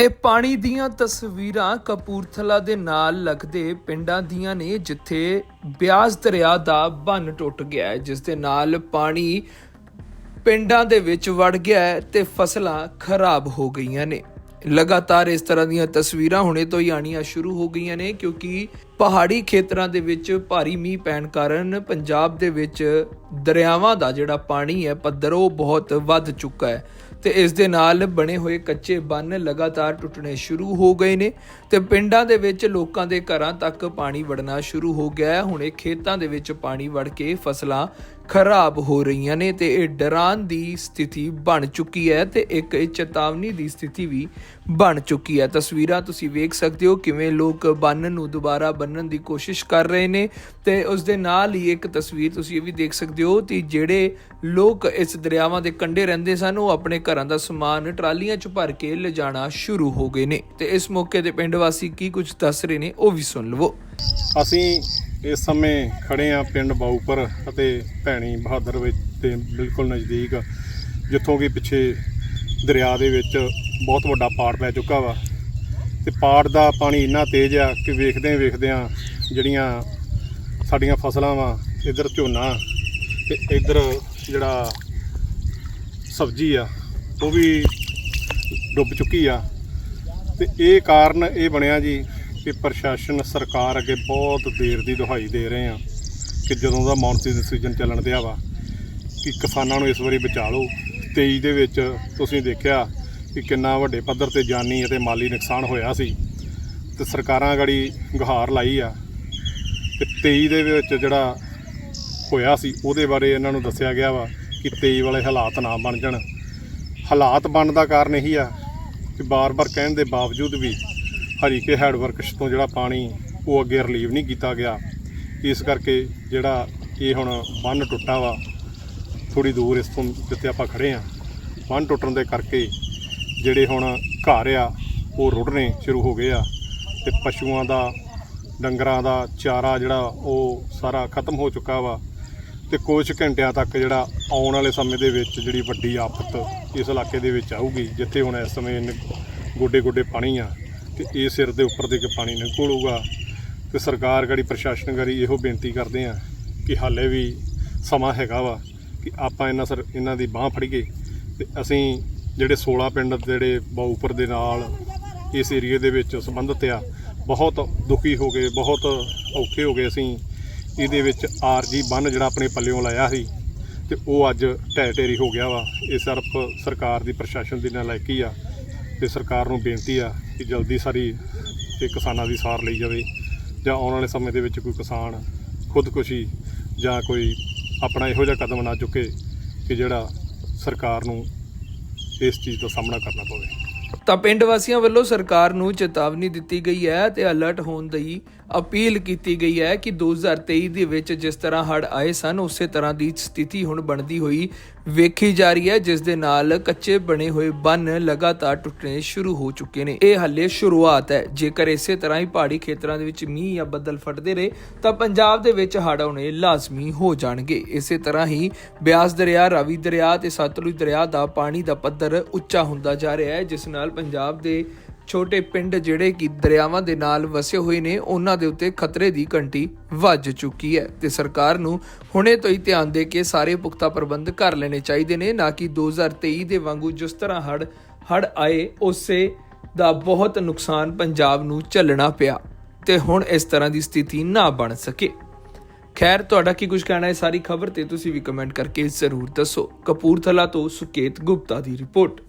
ਇਹ ਪਾਣੀ ਦੀਆਂ ਤਸਵੀਰਾਂ ਕਪੂਰਥਲਾ ਦੇ ਨਾਲ ਲੱਗਦੇ ਪਿੰਡਾਂ ਦੀਆਂ ਨੇ, ਜਿੱਥੇ ਬਿਆਸ ਦਰਿਆ ਦਾ ਬੰਨ ਟੁੱਟ ਗਿਆ ਹੈ, ਜਿਸ ਦੇ ਨਾਲ ਪਾਣੀ ਪਿੰਡਾਂ ਦੇ ਵਿੱਚ ਵੜ ਗਿਆ ਹੈ ਤੇ ਫਸਲਾਂ ਖਰਾਬ ਹੋ ਗਈਆਂ ਨੇ। ਲਗਾਤਾਰ ਇਸ ਤਰ੍ਹਾਂ ਦੀਆਂ ਤਸਵੀਰਾਂ ਹੁਣੇ ਤੋਂ ਹੀ ਆਣੀਆਂ ਸ਼ੁਰੂ ਹੋ ਗਈਆਂ ਨੇ, ਕਿਉਂਕਿ ਪਹਾੜੀ ਖੇਤਰਾਂ ਦੇ ਵਿੱਚ ਭਾਰੀ ਮੀਂਹ ਪੈਣ ਕਾਰਨ ਪੰਜਾਬ ਦੇ ਵਿੱਚ ਦਰਿਆਵਾਂ ਦਾ ਜਿਹੜਾ ਪਾਣੀ ਹੈ, ਪੱਧਰ ਉਹ ਬਹੁਤ ਵੱਧ ਚੁੱਕਾ ਹੈ ਤੇ ਇਸ ਦੇ ਨਾਲ ਬਣੇ ਹੋਏ ਕੱਚੇ ਬੰਨ ਲਗਾਤਾਰ ਟੁੱਟਣੇ ਸ਼ੁਰੂ ਹੋ ਗਏ ਨੇ ਤੇ ਪਿੰਡਾਂ ਦੇ ਵਿੱਚ ਲੋਕਾਂ ਦੇ ਘਰਾਂ ਤੱਕ ਪਾਣੀ ਵੜਨਾ ਸ਼ੁਰੂ ਹੋ ਗਿਆ ਹੈ। ਹੁਣੇ ਖੇਤਾਂ ਦੇ ਵਿੱਚ ਪਾਣੀ ਵੜ ਕੇ ਫਸਲਾਂ ਖਰਾਬ ਹੋ ਰਹੀਆਂ ਨੇ ਤੇ ਇਹ ਡਰਾਂ ਦੀ ਸਥਿਤੀ ਬਣ ਚੁੱਕੀ ਹੈ ਤੇ ਇੱਕ ਚੇਤਾਵਨੀ ਦੀ ਸਥਿਤੀ ਵੀ ਬਣ ਚੁੱਕੀ ਹੈ। ਤਸਵੀਰਾਂ ਤੁਸੀਂ ਵੇਖ ਸਕਦੇ ਹੋ ਕਿਵੇਂ ਲੋਕ ਬੰਨ ਨੂੰ ਦੁਬਾਰਾ ਬੰਨਣ ਦੀ ਕੋਸ਼ਿਸ਼ ਕਰ ਰਹੇ ਨੇ ਤੇ ਉਸ ਦੇ ਨਾਲ ਹੀ ਇੱਕ ਤਸਵੀਰ ਤੁਸੀਂ ਇਹ ਵੀ ਦੇਖ ਸਕਦੇ ਹੋ ਕਿ ਜਿਹੜੇ ਲੋਕ ਇਸ ਦਰਿਆਵਾਂ ਦੇ ਕੰਢੇ ਰਹਿੰਦੇ ਸਨ, ਉਹ ਆਪਣੇ ਘਰਾਂ ਦਾ ਸਮਾਨ ਟਰਾਲੀਆਂ 'ਚ ਭਰ ਕੇ ਲਿਜਾਣਾ ਸ਼ੁਰੂ ਹੋ ਗਏ ਨੇ। ਤੇ ਇਸ ਮੌਕੇ ਤੇ ਪਿੰਡ ਵਾਸੀ ਕੀ ਕੁਝ ਦੱਸ ਰਹੇ ਨੇ ਉਹ ਵੀ ਸੁਣ ਲਵੋ। ਅਸੀਂ ਇਸ ਸਮੇਂ ਖੜੇ ਆ ਪਿੰਡ ਬਾਊਪਰ ਅਤੇ ਭੈਣੀ ਬਹਾਦਰ ਵਿੱਚ ਤੇ ਬਿਲਕੁਲ ਨਜ਼ਦੀਕ, ਜਿੱਥੋਂ ਕਿ ਪਿੱਛੇ ਦਰਿਆ ਦੇ ਵਿੱਚ ਬਹੁਤ ਵੱਡਾ ਪਾੜ ਪੈ ਚੁੱਕਾ ਵਾ। ਤੇ ਪਾੜ ਦਾ ਪਾਣੀ ਇੰਨਾ ਤੇਜ਼ ਆ ਕਿ ਵੇਖਦੇ ਵੇਖਦਿਆਂ ਜਿਹੜੀਆਂ ਸਾਡੀਆਂ ਫਸਲਾਂ ਵਾ, ਇੱਧਰ ਝੋਨਾ ਤੇ ਇੱਧਰ ਜਿਹੜਾ ਸਬਜ਼ੀ ਆ, ਉਹ ਵੀ ਡੁੱਬ ਚੁੱਕੀ ਆ। ਤੇ ਇਹ ਕਾਰਨ ਇਹ ਬਣਿਆ ਜੀ ਕਿ ਪ੍ਰਸ਼ਾਸਨ ਸਰਕਾਰ ਅੱਗੇ ਬਹੁਤ ਦੇਰ ਦੀ ਦੁਹਾਈ ਦੇ ਰਹੇ ਆ ਕਿ ਜਦੋਂ ਦਾ ਮੌਨਸੂਨ ਸੀਜ਼ਨ ਚੱਲਣ ਦਿਆ ਵਾ, ਕਿ ਕਿਸਾਨਾਂ ਨੂੰ ਇਸ ਵਾਰੀ ਬਚਾ ਲਓ। 23 ਦੇ ਵਿੱਚ ਤੁਸੀਂ ਦੇਖਿਆ ਕਿ ਕਿੰਨਾ ਵੱਡੇ ਪੱਧਰ ਤੇ ਜਾਨੀ ਅਤੇ ਮਾਲੀ ਨੁਕਸਾਨ ਹੋਇਆ ਸੀ ਤੇ ਸਰਕਾਰਾਂ ਗੜੀ ਗੁਹਾਰ ਲਾਈ ਆ ਤੇ 23 ਦੇ ਵਿੱਚ ਜਿਹੜਾ ਹੋਇਆ ਸੀ, ਉਹਦੇ ਬਾਰੇ ਇਹਨਾਂ ਨੂੰ ਦੱਸਿਆ ਗਿਆ ਵਾ ਕਿ 23 ਵਾਲੇ ਹਾਲਾਤ ਨਾ ਬਣ ਜਾਣ। ਹਾਲਾਤ ਬਣਨ ਦਾ ਕਾਰਨ ਇਹੀ ਆ ਕਿ ਬਾਰ-ਬਾਰ ਕਹਿਣ ਦੇ ਬਾਵਜੂਦ ਵੀ ਹਰੀਕੇ ਹੈਡ ਵਰਕਸ ਤੋਂ ਜਿਹੜਾ ਪਾਣੀ, ਉਹ ਅੱਗੇ ਰਿਲੀਵ ਨਹੀਂ ਕੀਤਾ ਗਿਆ। ਇਸ ਕਰਕੇ ਜਿਹੜਾ ਇਹ ਹੁਣ ਬੰਨ ਟੁੱਟਾ ਵਾ ਥੋੜੀ ਦੂਰ ਇਸ ਤੋਂ ਜਿੱਥੇ ਆਪਾਂ ਖੜੇ ਆ, ਬੰਨ ਟੁੱਟਣ ਦੇ ਕਰਕੇ ਜਿਹੜੇ ਹੁਣ ਘਰ ਆ, ਉਹ ਰੁੜਨੇ ਸ਼ੁਰੂ ਹੋ ਗਏ ਆ ਤੇ ਪਸ਼ੂਆਂ ਦਾ, ਡੰਗਰਾਂ ਦਾ ਚਾਰਾ ਜਿਹੜਾ, ਉਹ ਸਾਰਾ ਖਤਮ ਹੋ ਚੁੱਕਾ ਵਾ ਤੇ ਕੁਝ ਘੰਟਿਆਂ ਤੱਕ ਜਿਹੜਾ ਆਉਣ ਵਾਲੇ ਸਮੇਂ ਦੇ ਵਿੱਚ ਜਿਹੜੀ ਵੱਡੀ ਆਫਤ ਇਸ ਇਲਾਕੇ ਦੇ ਵਿੱਚ ਆਊਗੀ, ਜਿੱਥੇ ਹੁਣ ਇਸ ਸਮੇਂ ਗੋਡੇ ਗੋਡੇ ਪਾਣੀ ਆ ਤੇ ਇਹ ਸਿਰ ਦੇ ਉੱਪਰ ਦੇ ਕੇ ਪਾਣੀ ਨਿਕਲੂਗਾ ਤੇ ਸਰਕਾਰ ਗੜੀ ਪ੍ਰਸ਼ਾਸਨ ਗੜੀ ਇਹੋ ਬੇਨਤੀ ਕਰਦੇ ਆ ਕਿ ਹਾਲੇ ਵੀ ਸਮਾਂ ਹੈਗਾ ਵਾ ਕਿ ਆਪਾਂ ਇਹਨਾਂ ਸਰ, ਇਹਨਾਂ ਦੀ ਬਾਹ ਫੜੀਏ ਤੇ ਅਸੀਂ ਜਿਹੜੇ 16 ਪਿੰਡ ਜਿਹੜੇ ਬਾਊਪਰ ਦੇ ਨਾਲ ਇਸ ਏਰੀਏ ਦੇ ਵਿੱਚ ਸੰਬੰਧਿਤ ਆ, ਬਹੁਤ ਦੁਖੀ ਹੋ ਗਏ, ਬਹੁਤ ਔਖੇ ਹੋ ਗਏ ਅਸੀਂ। ਇਹਦੇ ਵਿੱਚ ਆਰਜੀ ਬੰਨ ਜਿਹੜਾ ਆਪਣੇ ਪੱਲਿਓਂ ਲਾਇਆ ਸੀ ਤੇ ਉਹ ਅੱਜ ਢਹਿ ਢੇਰੀ ਹੋ ਗਿਆ ਵਾ। ਇਹ ਸਿਰਫ ਸਰਕਾਰ ਦੀ ਪ੍ਰਸ਼ਾਸਨ ਦੀ ਨਲਾਇਕੀ ਆ ਤੇ ਸਰਕਾਰ ਨੂੰ ਬੇਨਤੀ ਆ ਕਿ ਜਲਦੀ ਸਾਰੀ ਇਹ ਕਿਸਾਨਾਂ ਦੀ ਸਾਰ ਲਈ ਜਾਵੇ ਜਾਂ ਆਉਣ ਵਾਲੇ ਸਮੇਂ ਦੇ ਵਿੱਚ ਕੋਈ ਕਿਸਾਨ ਖੁਦਕੁਸ਼ੀ ਜਾਂ ਕੋਈ ਆਪਣਾ ਇਹੋ ਜਿਹਾ ਕਦਮ ਨਾ ਚੁੱਕੇ ਕਿ ਜਿਹੜਾ ਸਰਕਾਰ ਨੂੰ ਇਸ ਚੀਜ਼ ਦਾ ਸਾਹਮਣਾ ਕਰਨਾ ਪਵੇ। ਤਾਂ ਪਿੰਡ ਵਾਸੀਆਂ ਵੱਲੋਂ ਸਰਕਾਰ ਨੂੰ ਚੇਤਾਵਨੀ ਦਿੱਤੀ ਗਈ ਹੈ ਤੇ ਅਲਰਟ ਹੋਣ ਦੀ ਅਪੀਲ ਕੀਤੀ ਗਈ ਹੈ ਕਿ 2023 ਦੇ ਵਿੱਚ ਜਿਸ ਤਰ੍ਹਾਂ ਹੜ੍ਹ ਆਏ ਸਨ, ਉਸੇ ਤਰ੍ਹਾਂ ਦੀ ਸਥਿਤੀ ਹੁਣ ਬਣਦੀ ਹੋਈ ਵੇਖੀ ਜਾ ਰਹੀ ਹੈ, ਜਿਸ ਦੇ ਨਾਲ ਕੱਚੇ ਬਣੇ ਹੋਏ ਬੰਨ ਲਗਾਤਾਰ ਟੁੱਟਣੇ ਸ਼ੁਰੂ ਹੋ ਚੁੱਕੇ ਨੇ। ਇਹ ਹੱਲੇ ਸ਼ੁਰੂਆਤ ਹੈ। ਜੇਕਰ ਇਸੇ ਤਰ੍ਹਾਂ ਹੀ ਪਹਾੜੀ ਖੇਤਰਾਂ ਦੇ ਵਿੱਚ ਮੀਂਹ ਜਾਂ ਬੱਦਲ ਫਟਦੇ ਰਹੇ, ਤਾਂ ਪੰਜਾਬ ਦੇ ਵਿੱਚ ਹੜ੍ਹ ਆਉਣੇ ਲਾਜ਼ਮੀ ਹੋ ਜਾਣਗੇ। ਇਸੇ ਤਰ੍ਹਾਂ ਹੀ ਬਿਆਸ ਦਰਿਆ, ਰਾਵੀ ਦਰਿਆ ਤੇ ਸਤਲੁਜ ਦਰਿਆ ਦਾ ਪਾਣੀ ਦਾ ਪੱਧਰ ਉੱਚਾ ਹੁੰਦਾ ਜਾ ਰਿਹਾ ਹੈ, ਜਿਸ ਨਾਲ ਪੰਜਾਬ ਦੇ ਛੋਟੇ ਪਿੰਡ ਜਿਹੜੇ ਕਿ ਦਰਿਆਵਾਂ ਦੇ ਨਾਲ ਵਸੇ ਹੋਏ ਨੇ, ਉਹਨਾਂ ਦੇ ਉੱਤੇ ਖਤਰੇ ਦੀ ਘੰਟੀ ਵੱਜ ਚੁੱਕੀ ਹੈ ਤੇ ਸਰਕਾਰ ਨੂੰ ਹੁਣੇ ਤੋਂ ਹੀ ਧਿਆਨ ਦੇ ਕੇ ਸਾਰੇ ਪੁਖਤਾ ਪ੍ਰਬੰਧ ਕਰ ਲੈਣੇ ਚਾਹੀਦੇ ਨੇ, ਨਾ ਕਿ 2023 ਦੇ ਵਾਂਗੂ ਜਿਸ ਤਰ੍ਹਾਂ ਹੜ ਹੜ ਆਏ, ਉਸੇ ਦਾ ਬਹੁਤ ਨੁਕਸਾਨ ਪੰਜਾਬ ਨੂੰ ਝੱਲਣਾ ਪਿਆ ਤੇ ਹੁਣ ਇਸ ਤਰ੍ਹਾਂ ਦੀ ਸਥਿਤੀ ਨਾ ਬਣ ਸਕੇ। ਖੈਰ, ਤੁਹਾਡਾ ਕੀ ਕੁਝ ਕਹਿਣਾ ਹੈ? ਸਾਰੀ ਖਬਰ ਤੇ ਤੁਸੀਂ ਵੀ ਕਮੈਂਟ ਕਰਕੇ ਜ਼ਰੂਰ ਦੱਸੋ। ਕਪੂਰਥਲਾ ਤੋਂ ਸੁਕੇਤ ਗੁਪਤਾ ਦੀ ਰਿਪੋਰਟ।